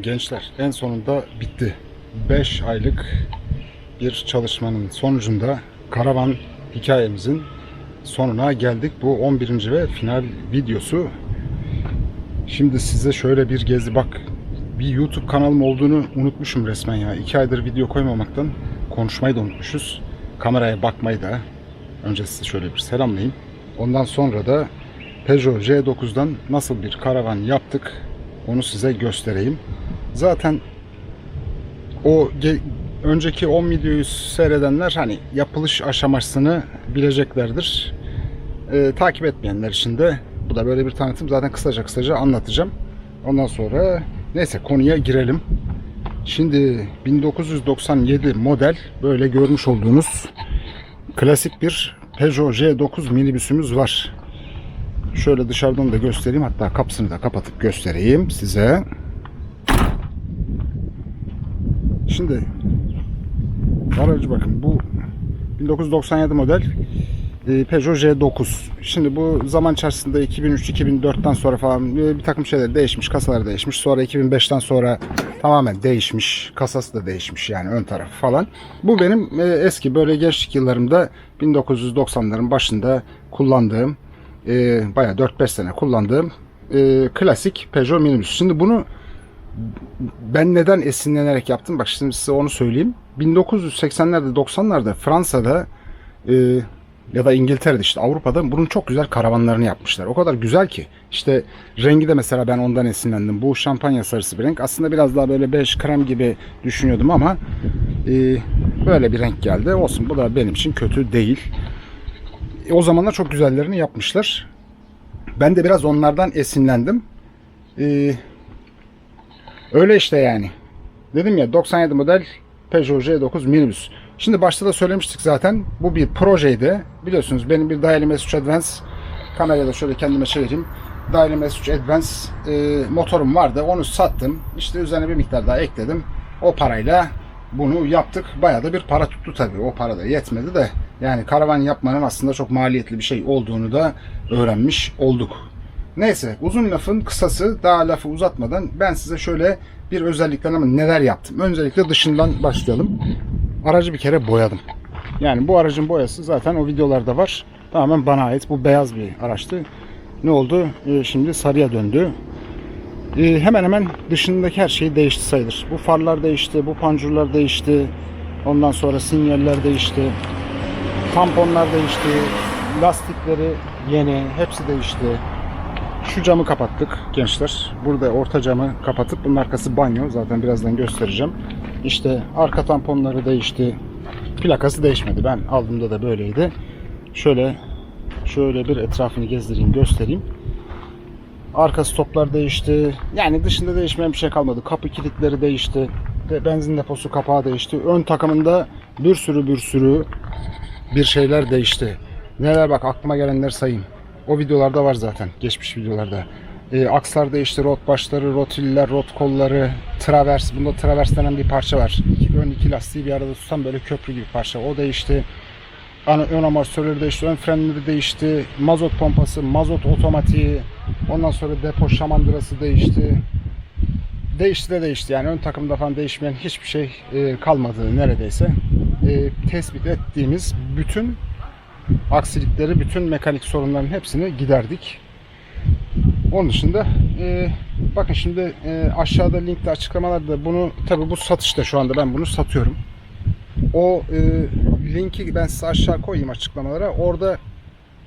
Gençler en sonunda bitti. 5 aylık bir çalışmanın sonucunda karavan hikayemizin sonuna geldik. Bu 11. ve final videosu. Şimdi size şöyle bir gezi bak. Bir YouTube kanalım olduğunu unutmuşum resmen ya. 2 aydır video koymamaktan konuşmayı da unutmuşuz. Kameraya bakmayı da. Önce size şöyle bir selamlayayım. Ondan sonra da Peugeot J9'dan nasıl bir karavan yaptık onu size göstereyim. Zaten o önceki 10 videoyu seyredenler hani yapılış aşamasını bileceklerdir. Ee, takip etmeyenler için de bu da böyle bir tanıtım. Zaten kısaca kısaca anlatacağım. Ondan sonra neyse konuya girelim. Şimdi 1997 model böyle görmüş olduğunuz klasik bir Peugeot J9 minibüsümüz var. Şöyle dışarıdan da göstereyim. Hatta kapısını da kapatıp göstereyim size. Şimdi aracı bakın bu 1997 model e, Peugeot J9. Şimdi bu zaman içerisinde 2003-2004'ten sonra falan e, bir takım şeyler değişmiş, kasalar değişmiş. Sonra 2005'ten sonra tamamen değişmiş. Kasası da değişmiş yani ön tarafı falan. Bu benim e, eski böyle gençlik yıllarımda 1990'ların başında kullandığım bayağı 4-5 sene kullandığım klasik Peugeot minibüs. Şimdi bunu ben neden esinlenerek yaptım? Bak şimdi size onu söyleyeyim. 1980'lerde 90'larda Fransa'da e, ya da İngiltere'de işte Avrupa'da bunun çok güzel karavanlarını yapmışlar. O kadar güzel ki. İşte rengi de mesela ben ondan esinlendim. Bu şampanya sarısı bir renk. Aslında biraz daha böyle bej krem gibi düşünüyordum ama e, böyle bir renk geldi. Olsun bu da benim için kötü değil. E, o zamanlar çok güzellerini yapmışlar. Ben de biraz onlardan esinlendim. E, öyle işte yani. Dedim ya 97 model Peugeot J9 minibüs. Şimdi başta da söylemiştik zaten. Bu bir projeydi. Biliyorsunuz benim bir Daily S3 Advance kamerayla şöyle kendime çevireyim. Daily S3 Advance e, motorum vardı. Onu sattım. İşte üzerine bir miktar daha ekledim. O parayla bunu yaptık. Bayağı da bir para tuttu tabii. O para da yetmedi de yani karavan yapmanın aslında çok maliyetli bir şey olduğunu da öğrenmiş olduk. Neyse uzun lafın kısası daha lafı uzatmadan ben size şöyle bir özelliklerine ama neler yaptım. Öncelikle dışından başlayalım. Aracı bir kere boyadım. Yani bu aracın boyası zaten o videolarda var. Tamamen bana ait. Bu beyaz bir araçtı. Ne oldu? Ee, şimdi sarıya döndü. Ee, hemen hemen dışındaki her şey değişti sayılır. Bu farlar değişti, bu pancurlar değişti. Ondan sonra sinyaller değişti. Tamponlar değişti. Lastikleri yeni, hepsi değişti. Şu camı kapattık gençler. Burada orta camı kapatıp bunun arkası banyo. Zaten birazdan göstereceğim. İşte arka tamponları değişti. Plakası değişmedi. Ben aldığımda da böyleydi. Şöyle şöyle bir etrafını gezdireyim, göstereyim. Arka stoplar değişti. Yani dışında değişmeyen bir şey kalmadı. Kapı kilitleri değişti. Ve benzin deposu kapağı değişti. Ön takımında bir sürü bir sürü bir şeyler değişti. Neler bak aklıma gelenleri sayayım. O videolarda var zaten. Geçmiş videolarda. E, akslar değişti. Rot başları, rotiller, rot kolları, travers. Bunda travers denen bir parça var. İki, ön iki lastiği bir arada tutan böyle köprü gibi parça. O değişti. Ana, ön amortisörleri değişti. Ön frenleri değişti. Mazot pompası, mazot otomatiği. Ondan sonra depo şamandırası değişti. Değişti de değişti. Yani ön takımda falan değişmeyen hiçbir şey e, kalmadı neredeyse. E, tespit ettiğimiz bütün aksilikleri, bütün mekanik sorunların hepsini giderdik. Onun dışında e, bakın şimdi e, aşağıda linkte açıklamalarda bunu tabi bu satışta şu anda ben bunu satıyorum. O e, linki ben size aşağı koyayım açıklamalara. Orada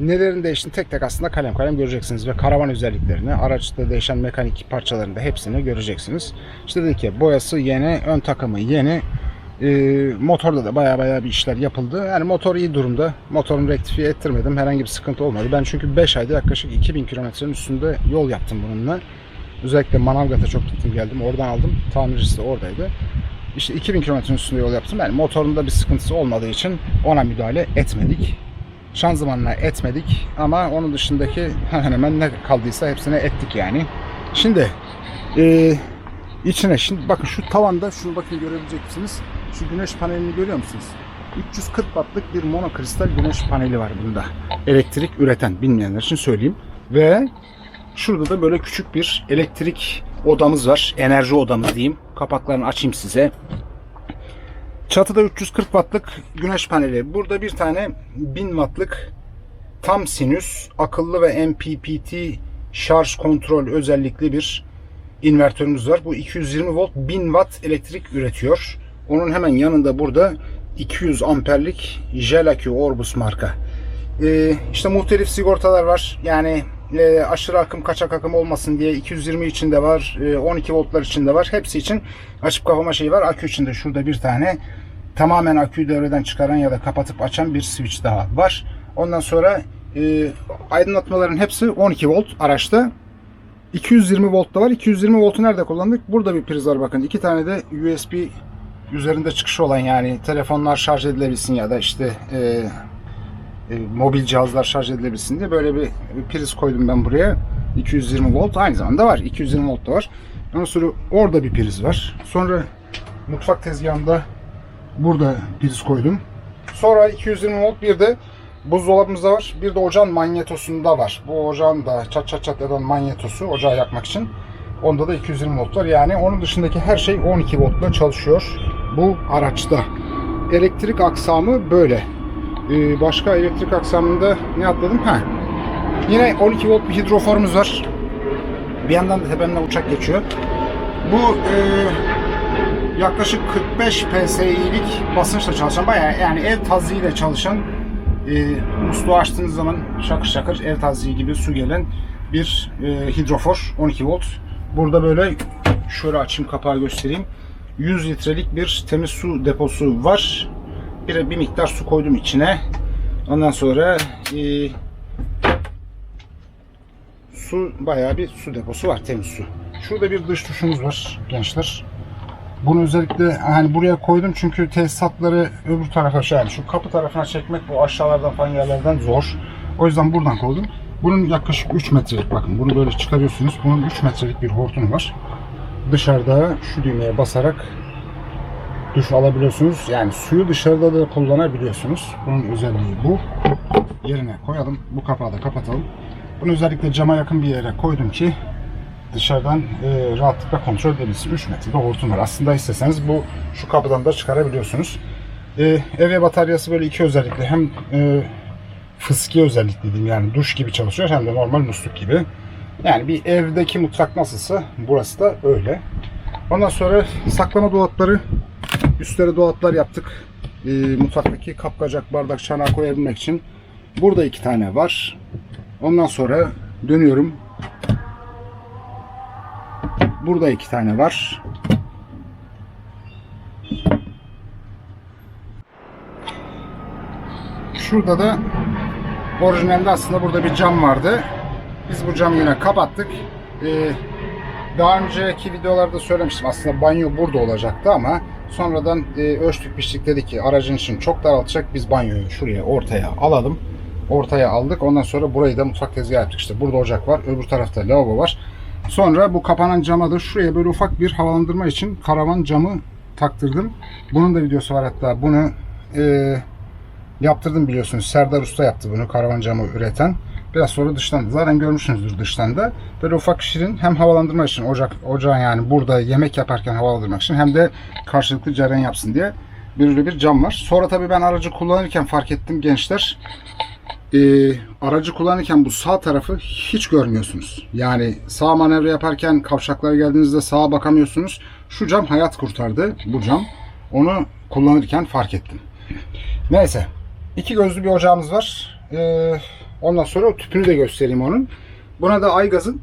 nelerin değiştiğini tek tek aslında kalem kalem göreceksiniz ve karavan özelliklerini, araçta değişen mekanik parçalarını da hepsini göreceksiniz. İşte dedik ya boyası yeni, ön takımı yeni, e, motorda da baya baya bir işler yapıldı. Yani motor iyi durumda. Motorumu rektifiye ettirmedim. Herhangi bir sıkıntı olmadı. Ben çünkü 5 ayda yaklaşık 2000 kilometrenin üstünde yol yaptım bununla. Özellikle Manavgat'a çok gittim geldim. Oradan aldım. Tamircisi de oradaydı. İşte 2000 kilometrenin üstünde yol yaptım. Yani motorunda bir sıkıntısı olmadığı için ona müdahale etmedik. Şanzımanla etmedik ama onun dışındaki hemen hemen ne kaldıysa hepsine ettik yani. Şimdi e, içine şimdi bakın şu tavanda şunu bakın görebileceksiniz. Şu güneş panelini görüyor musunuz? 340 wattlık bir monokristal güneş paneli var bunda. Elektrik üreten bilmeyenler için söyleyeyim. Ve şurada da böyle küçük bir elektrik odamız var. Enerji odamız diyeyim. Kapaklarını açayım size. Çatıda 340 wattlık güneş paneli. Burada bir tane 1000 wattlık tam sinüs akıllı ve MPPT şarj kontrol özellikli bir invertörümüz var. Bu 220 volt 1000 watt elektrik üretiyor. Onun hemen yanında burada 200 amperlik Jelacue Orbus marka. Ee, işte muhtelif sigortalar var. Yani e, aşırı akım kaçak akım olmasın diye 220 için de var, e, 12 voltlar için de var. Hepsi için açıp kapama şeyi var. Akü için de şurada bir tane tamamen aküyü devreden çıkaran ya da kapatıp açan bir switch daha var. Ondan sonra e, aydınlatmaların hepsi 12 volt araçta. 220 volt da var. 220 voltu nerede kullandık? Burada bir priz var bakın. İki tane de USB üzerinde çıkışı olan yani telefonlar şarj edilebilsin ya da işte e, e, mobil cihazlar şarj edilebilsin diye böyle bir priz koydum ben buraya. 220 volt aynı zamanda var. 220 volt da var. Ondan sonra orada bir priz var. Sonra mutfak tezgahında burada priz koydum. Sonra 220 volt bir de buzdolabımızda var. Bir de ocağın manyetosunda var. Bu ocağın da çat çat çat eden manyetosu ocağı yakmak için. Onda da 220 volt var. Yani onun dışındaki her şey 12 voltla çalışıyor bu araçta. Elektrik aksamı böyle. Ee, başka elektrik aksamında ne atladım? Ha. Yine 12 volt bir hidroforumuz var. Bir yandan da tepemden uçak geçiyor. Bu e, yaklaşık 45 PSI'lik basınçla çalışan bayağı yani ev taziğiyle çalışan e, musluğu açtığınız zaman şakır şakır ev taziği gibi su gelen bir e, hidrofor 12 volt. Burada böyle şöyle açayım kapağı göstereyim. 100 litrelik bir temiz su deposu var. Bir, bir miktar su koydum içine. Ondan sonra e, su bayağı bir su deposu var temiz su. Şurada bir dış duşumuz var gençler. Bunu özellikle hani buraya koydum çünkü tesisatları öbür tarafa yani şu kapı tarafına çekmek bu aşağılardan falan yerlerden zor. O yüzden buradan koydum. Bunun yaklaşık 3 metrelik bakın bunu böyle çıkarıyorsunuz. Bunun 3 metrelik bir hortumu var. Dışarıda şu düğmeye basarak duş alabiliyorsunuz. Yani suyu dışarıda da kullanabiliyorsunuz. Bunun özelliği bu. Yerine koyalım. Bu kapağı da kapatalım. Bunu özellikle cama yakın bir yere koydum ki dışarıdan e, rahatlıkla kontrol edebilsin. 3 metrede hortum var. Aslında isteseniz bu şu kapıdan da çıkarabiliyorsunuz. E, eve bataryası böyle iki özellikle hem e, fıski özellikli diyeyim yani duş gibi çalışıyor hem de normal musluk gibi. Yani bir evdeki mutfak nasılsa burası da öyle. Ondan sonra saklama dolapları üstlere dolaplar yaptık. E, mutfaktaki kapkacak, bardak, çanağı koyabilmek için. Burada iki tane var. Ondan sonra dönüyorum. Burada iki tane var. Şurada da orijinalde aslında burada bir cam vardı. Biz bu camı yine kapattık. Ee, daha önceki videolarda söylemiştim aslında banyo burada olacaktı ama sonradan e, ölçtük biçtik dedik ki aracın için çok daraltacak biz banyoyu şuraya ortaya alalım. Ortaya aldık ondan sonra burayı da mutfak tezgahı yaptık işte burada ocak var öbür tarafta lavabo var. Sonra bu kapanan cama da şuraya böyle ufak bir havalandırma için karavan camı taktırdım. Bunun da videosu var hatta bunu e, yaptırdım biliyorsunuz. Serdar Usta yaptı bunu karavan camı üreten. Biraz sonra dıştan zaten görmüşsünüzdür dıştan da. Böyle ufak şirin hem havalandırma için ocak ocağın yani burada yemek yaparken havalandırmak için hem de karşılıklı cereyan yapsın diye bir bir cam var. Sonra tabii ben aracı kullanırken fark ettim gençler. Ee, aracı kullanırken bu sağ tarafı hiç görmüyorsunuz. Yani sağ manevra yaparken kavşaklara geldiğinizde sağa bakamıyorsunuz. Şu cam hayat kurtardı bu cam. Onu kullanırken fark ettim. Neyse. iki gözlü bir ocağımız var. Ee, ondan sonra o tüpünü de göstereyim onun. Buna da Aygaz'ın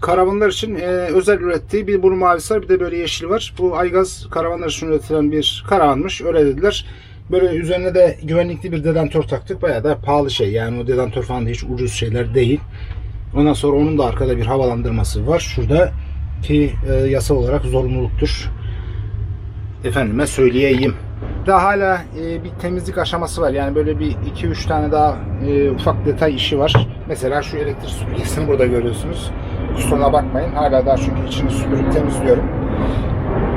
karavanlar için e, özel ürettiği bir bunun mavisi var bir de böyle yeşil var. Bu Aygaz karavanlar için üretilen bir karavanmış. Öyle dediler. Böyle üzerine de güvenlikli bir dedantör taktık. Bayağı da pahalı şey. Yani o dedantör falan da hiç ucuz şeyler değil. Ondan sonra onun da arkada bir havalandırması var. Şurada ki e, yasal olarak zorunluluktur. Efendime söyleyeyim. Daha hala e, bir temizlik aşaması var. Yani böyle bir 2-3 tane daha e, ufak detay işi var. Mesela şu elektrik süpürgesini burada görüyorsunuz. Kusuruna bakmayın. Hala daha çünkü içini süpürüp temizliyorum.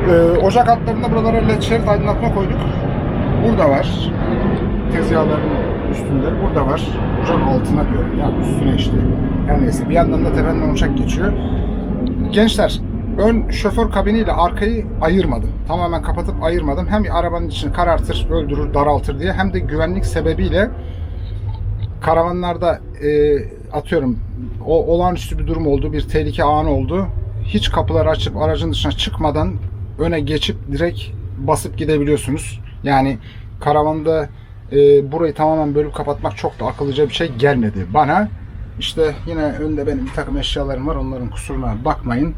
E, ocak altlarında buralara led şerit aydınlatma koyduk. Burada var. Tezgahların üstünde. Burada var. Ocak altına diyorum. Ya üstüne işte. Her neyse. Bir yandan da tependen uçak geçiyor. Gençler ön şoför kabiniyle arkayı ayırmadım. Tamamen kapatıp ayırmadım. Hem arabanın içini karartır, öldürür, daraltır diye hem de güvenlik sebebiyle karavanlarda e, atıyorum o olağanüstü bir durum oldu, bir tehlike anı oldu. Hiç kapıları açıp aracın dışına çıkmadan öne geçip direkt basıp gidebiliyorsunuz. Yani karavanda e, burayı tamamen bölüp kapatmak çok da akıllıca bir şey gelmedi bana. İşte yine önde benim bir takım eşyalarım var. Onların kusuruna bakmayın.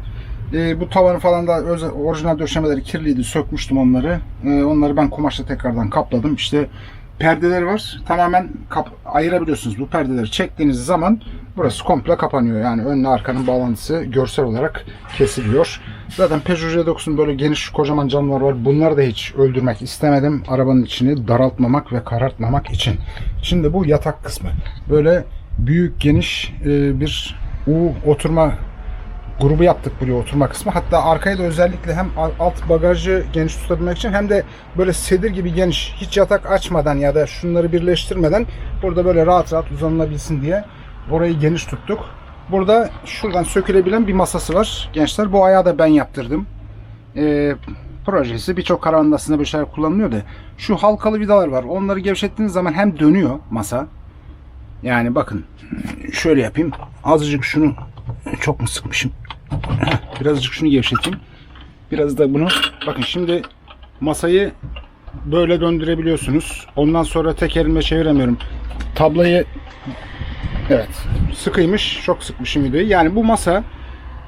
E, bu tavanı falan da orijinal döşemeleri kirliydi. Sökmüştüm onları. E, onları ben kumaşla tekrardan kapladım. İşte perdeleri var. Tamamen kap- ayırabiliyorsunuz. Bu perdeleri çektiğiniz zaman burası komple kapanıyor. Yani önle arkanın bağlantısı görsel olarak kesiliyor. Zaten Peugeot J9'un böyle geniş kocaman camlar var. Bunları da hiç öldürmek istemedim. Arabanın içini daraltmamak ve karartmamak için. Şimdi bu yatak kısmı. Böyle büyük geniş e, bir U oturma grubu yaptık buraya oturma kısmı. Hatta arkaya da özellikle hem alt bagajı geniş tutabilmek için hem de böyle sedir gibi geniş hiç yatak açmadan ya da şunları birleştirmeden burada böyle rahat rahat uzanılabilsin diye orayı geniş tuttuk. Burada şuradan sökülebilen bir masası var. Gençler bu ayağı da ben yaptırdım. Ee, projesi birçok karavanda aslında böyle şeyler kullanılıyor da şu halkalı vidalar var. Onları gevşettiğiniz zaman hem dönüyor masa. Yani bakın şöyle yapayım. Azıcık şunu çok mu sıkmışım? Birazcık şunu gevşeteyim. Biraz da bunu bakın şimdi masayı böyle döndürebiliyorsunuz. Ondan sonra tek elimle çeviremiyorum. Tablayı evet sıkıymış. Çok sıkmışım videoyu. Yani bu masa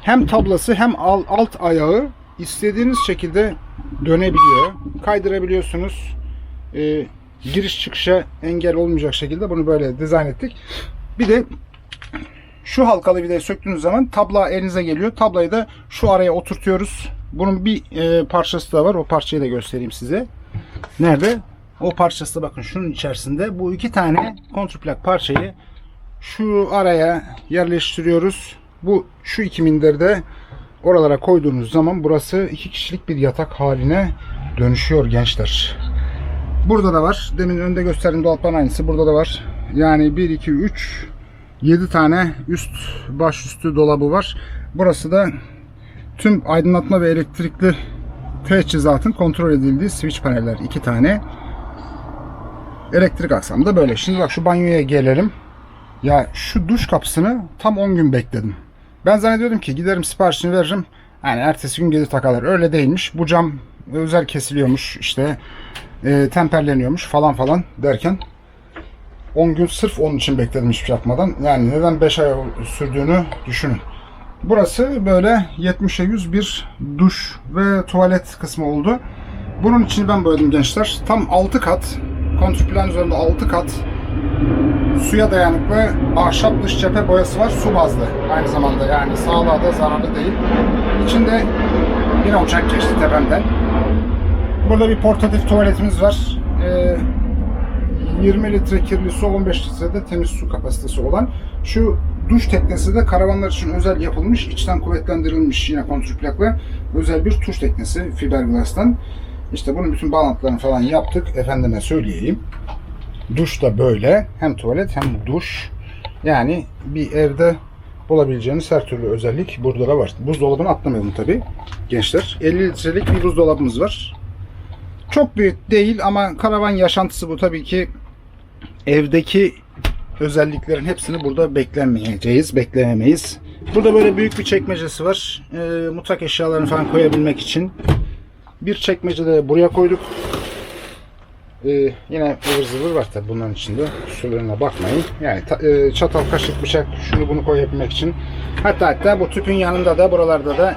hem tablası hem al- alt ayağı istediğiniz şekilde dönebiliyor. Kaydırabiliyorsunuz. Ee, giriş çıkışa engel olmayacak şekilde bunu böyle dizayn ettik. Bir de şu halkalı vidayı söktüğünüz zaman tabla elinize geliyor. Tablayı da şu araya oturtuyoruz. Bunun bir e, parçası da var. O parçayı da göstereyim size. Nerede? O parçası bakın şunun içerisinde. Bu iki tane kontrplak parçayı şu araya yerleştiriyoruz. Bu şu iki minderi de oralara koyduğunuz zaman burası iki kişilik bir yatak haline dönüşüyor gençler. Burada da var. Demin önde gösterdiğim dolapların aynısı. Burada da var. Yani 1, 2, 3, 7 tane üst baş üstü dolabı var. Burası da tüm aydınlatma ve elektrikli teçhizatın kontrol edildiği switch paneller. 2 tane. Elektrik aksamı da böyle. Şimdi bak şu banyoya gelelim. Ya şu duş kapısını tam 10 gün bekledim. Ben zannediyordum ki giderim siparişini veririm. Yani ertesi gün gelir takarlar. Öyle değilmiş. Bu cam özel kesiliyormuş işte e, temperleniyormuş falan falan derken 10 gün sırf onun için bekledim hiçbir şey yapmadan. Yani neden 5 ay sürdüğünü düşünün. Burası böyle 70'e 100 bir duş ve tuvalet kısmı oldu. Bunun için ben boyadım gençler. Tam 6 kat. Kontrplan üzerinde 6 kat suya dayanıklı ahşap dış cephe boyası var. Su bazlı aynı zamanda yani sağlığa da zararlı değil. İçinde yine uçak geçti tepemden. Burada bir portatif tuvaletimiz var. Ee, 20 litre kirli su, 15 litre de temiz su kapasitesi olan. Şu duş teknesi de karavanlar için özel yapılmış, içten kuvvetlendirilmiş yine kontrplakla özel bir tuş teknesi fiberglass'tan. İşte bunun bütün bağlantılarını falan yaptık. Efendime söyleyeyim. Duş da böyle. Hem tuvalet hem duş. Yani bir evde bulabileceğiniz her türlü özellik burada da var. Buzdolabını atlamayalım tabii gençler. 50 litrelik bir buzdolabımız var. Çok büyük değil ama karavan yaşantısı bu tabii ki evdeki özelliklerin hepsini burada beklemeyeceğiz, bekleyemeyiz. Burada böyle büyük bir çekmecesi var. Ee, mutfak eşyalarını falan koyabilmek için. Bir çekmece de buraya koyduk. Ee, yine ıvır zıvır var tabi bunların içinde. Kusurlarına bakmayın. Yani e, çatal, kaşık, bıçak şunu bunu koyabilmek için. Hatta hatta bu tüpün yanında da buralarda da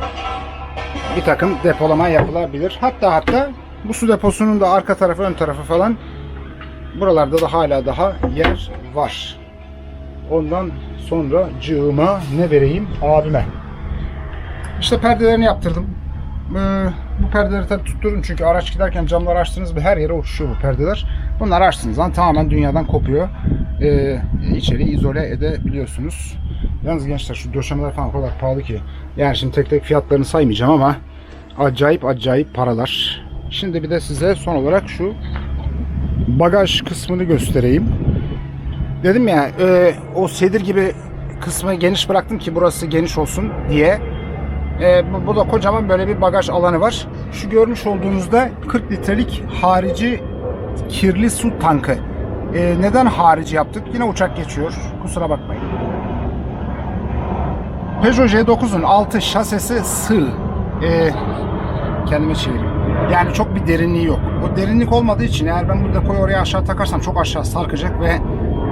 bir takım depolama yapılabilir. Hatta hatta bu su deposunun da arka tarafı ön tarafı falan buralarda da hala daha yer var. Ondan sonra cığıma ne vereyim abime. İşte perdelerini yaptırdım. Ee, bu perdeleri tabii tutturun çünkü araç giderken camları açtınız mı her yere uçuşuyor bu perdeler. Bunları açtığınız zaman tamamen dünyadan kopuyor. Ee, içeriği izole edebiliyorsunuz. Yalnız gençler şu döşemeler falan o kadar pahalı ki. Yani şimdi tek tek fiyatlarını saymayacağım ama acayip acayip paralar. Şimdi bir de size son olarak şu bagaj kısmını göstereyim. Dedim ya e, o sedir gibi kısmı geniş bıraktım ki burası geniş olsun diye. Ee, bu, burada kocaman böyle bir bagaj alanı var. Şu görmüş olduğunuzda 40 litrelik harici kirli su tankı. Ee, neden harici yaptık? Yine uçak geçiyor. Kusura bakmayın. Peugeot J9'un altı şasisi sığ. Ee, kendime çevireyim. Yani çok bir derinliği yok. O derinlik olmadığı için eğer ben bu depoyu oraya aşağı takarsam çok aşağı sarkacak ve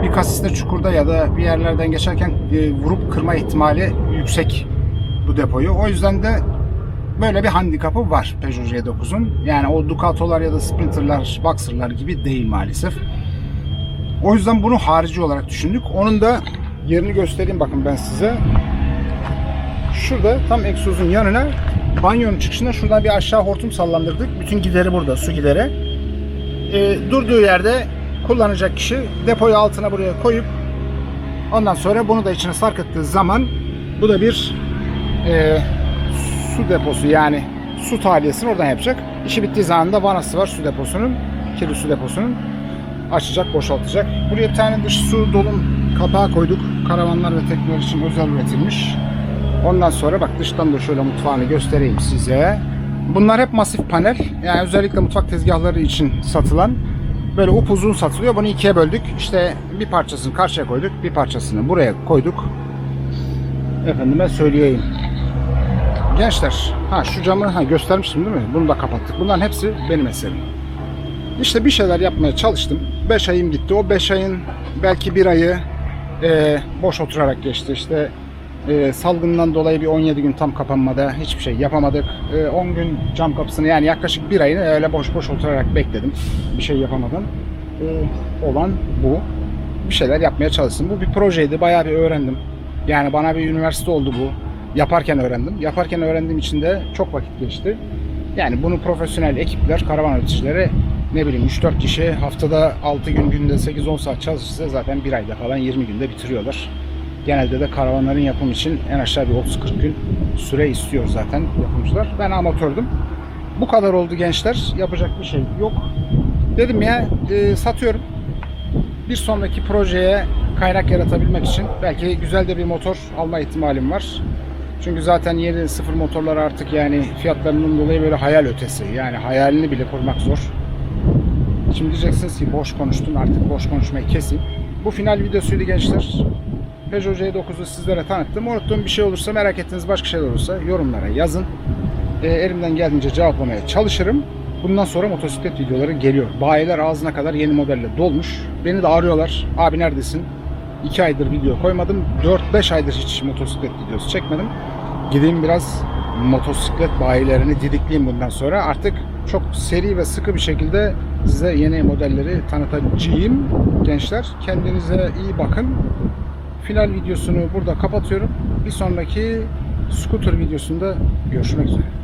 bir kasiste çukurda ya da bir yerlerden geçerken e, vurup kırma ihtimali yüksek bu depoyu. O yüzden de böyle bir handikapı var Peugeot J9'un. Yani o Ducato'lar ya da Sprinter'lar, Boxer'lar gibi değil maalesef. O yüzden bunu harici olarak düşündük. Onun da yerini göstereyim bakın ben size. Şurada tam egzozun yanına banyonun çıkışında şuradan bir aşağı hortum sallandırdık. Bütün gideri burada, su gideri. Ee, durduğu yerde kullanacak kişi depoyu altına buraya koyup ondan sonra bunu da içine sarkıttığı zaman bu da bir e, su deposu yani su tahliyesini oradan yapacak. İşi bittiği zaman da vanası var su deposunun, kirli su deposunun. Açacak, boşaltacak. Buraya bir tane dış su dolum kapağı koyduk. Karavanlar ve tekneler için özel üretilmiş. Ondan sonra bak dıştan da şöyle mutfağını göstereyim size. Bunlar hep masif panel. Yani özellikle mutfak tezgahları için satılan böyle upuzun satılıyor. Bunu ikiye böldük. İşte bir parçasını karşıya koyduk, bir parçasını buraya koyduk. Efendime söyleyeyim. Gençler, ha şu camı ha göstermiştim değil mi? Bunu da kapattık. Bunların hepsi benim eserim. İşte bir şeyler yapmaya çalıştım. 5 ayım gitti. O 5 ayın belki bir ayı e, boş oturarak geçti. İşte e, salgından dolayı bir 17 gün tam kapanmada hiçbir şey yapamadık. E, 10 gün cam kapısını yani yaklaşık bir ayını öyle boş boş oturarak bekledim. Bir şey yapamadım. E, olan bu. Bir şeyler yapmaya çalıştım. Bu bir projeydi. Bayağı bir öğrendim. Yani bana bir üniversite oldu bu. Yaparken öğrendim. Yaparken öğrendiğim için de çok vakit geçti. Yani bunu profesyonel ekipler, karavan üreticileri ne bileyim 3-4 kişi haftada 6 gün günde 8-10 saat çalışırsa zaten bir ayda falan 20 günde bitiriyorlar. Genelde de karavanların yapım için en aşağı bir 30-40 gün süre istiyor zaten yapımcılar. Ben amatördüm. Bu kadar oldu gençler. Yapacak bir şey yok. Dedim ya e, satıyorum. Bir sonraki projeye kaynak yaratabilmek için belki güzel de bir motor alma ihtimalim var. Çünkü zaten yeni sıfır motorlar artık yani fiyatlarının dolayı böyle hayal ötesi. Yani hayalini bile kurmak zor. Şimdi diyeceksiniz ki boş konuştun artık boş konuşmayı kesin. Bu final videosuydu gençler. Peugeot J9'u sizlere tanıttım. Unuttuğum bir şey olursa merak ettiğiniz başka şeyler olursa yorumlara yazın. E, elimden geldiğince cevaplamaya çalışırım. Bundan sonra motosiklet videoları geliyor. Bayiler ağzına kadar yeni modelle dolmuş. Beni de arıyorlar. Abi neredesin? 2 aydır video koymadım. 4-5 aydır hiç motosiklet videosu çekmedim. Gideyim biraz motosiklet bayilerini didikleyeyim bundan sonra. Artık çok seri ve sıkı bir şekilde size yeni modelleri tanıtacağım. Gençler kendinize iyi bakın. Final videosunu burada kapatıyorum. Bir sonraki scooter videosunda görüşmek üzere.